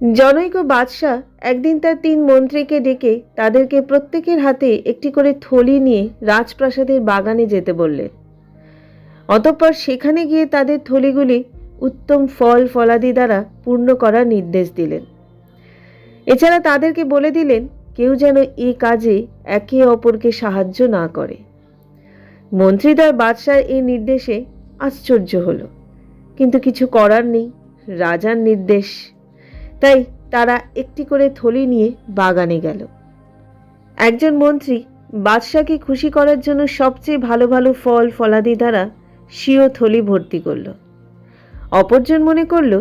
জনৈক বাদশাহ একদিন তার তিন মন্ত্রীকে ডেকে তাদেরকে প্রত্যেকের হাতে একটি করে থলি নিয়ে রাজপ্রাসাদের বাগানে যেতে বললেন। অতঃপর সেখানে গিয়ে তাদের থলিগুলি উত্তম ফল ফলাদি দ্বারা পূর্ণ করার নির্দেশ দিলেন। এছাড়া তাদেরকে বলে দিলেন, কেউ যেন এই কাজে একে অপরকে সাহায্য না করে। মন্ত্রীদ্বয় বাদশার এই নির্দেশে আশ্চর্য হলো। কিন্তু কিছু করার নেই, রাজার নির্দেশ। তাই তারা একটি করে থলি নিয়ে বাগানে গেল। একজন মন্ত্রী বাদশাকে খুশি করার জন্য সবচেয়ে ভালো ভালো ফল ফলাদি দ্বারা স্বীয় থলি ভর্তি করল। অপরজন মনে করল,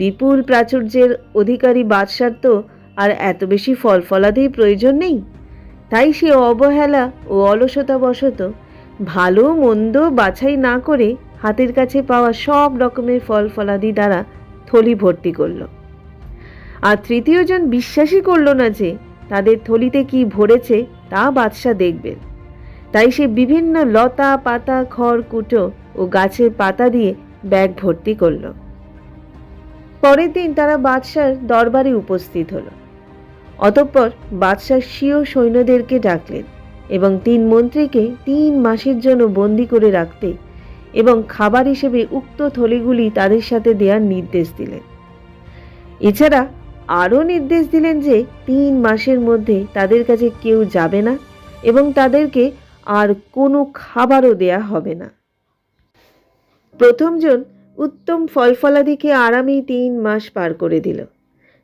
বিপুল প্রাচুর্যের অধিকারী বাদশার তো আর এত বেশি ফল ফলাদির প্রয়োজন নেই। তাই সে অবহেলা ও অলসতাবশত ভালো মন্দ বাছাই না করে হাতের কাছে পাওয়া সব রকমের ফল ফলাদি দ্বারা থলি ভর্তি করল। আর তৃতীয়জন বিশ্বাসই করল না যে তাদের থলিতে কি ভরেছে তা বাদশাহ দেখবেন। তাই সে বিভিন্ন লতা, পাতা, খড়, কুটো ও গাছের পাতা দিয়ে ব্যাগ ভর্তি করল। পরের দিন তারা বাদশার দরবারে উপস্থিত হল। অতঃপর বাদশাহ স্বীয় সৈন্যদেরকে ডাকলেন এবং তিন মন্ত্রীকে তিন মাসের জন্য বন্দি করে রাখতে এবং খাবার হিসেবে উক্ত থলিগুলি তাদের সাথে দেওয়ার নির্দেশ দিলেন। এছাড়া আরও নির্দেশ দিলেন যে তিন মাসের মধ্যে তাদের কাছে কেউ যাবে না এবং তাদেরকে আর কোনো খাবারও দেয়া হবে না। প্রথমজন উত্তম ফলফলাদিকে আরামেই তিন মাস পার করে দিল।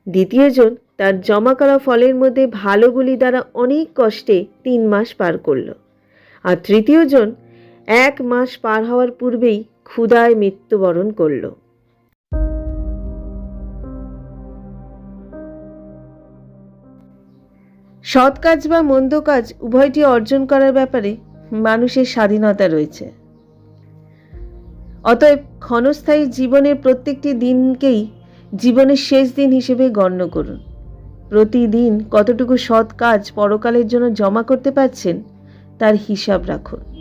দ্বিতীয়জন তার জমা করা ফলের মধ্যে ভালোগুলি দ্বারা অনেক কষ্টে তিন মাস পার করল। আর তৃতীয়জন এক মাস পার হওয়ার পূর্বেই ক্ষুধায় মৃত্যুবরণ করল। সৎ কাজ বা মন্দ কাজ উভয়টি অর্জন করার ব্যাপারে মানুষের স্বাধীনতা রয়েছে। অতএব ক্ষণস্থায়ী জীবনের প্রত্যেকটি দিনকেই জীবনের শেষ দিন হিসেবে গণ্য করুন। প্রতিদিন কতটুকু সৎ কাজ পরকালের জন্য জমা করতে পারছেন, তার হিসাব রাখুন।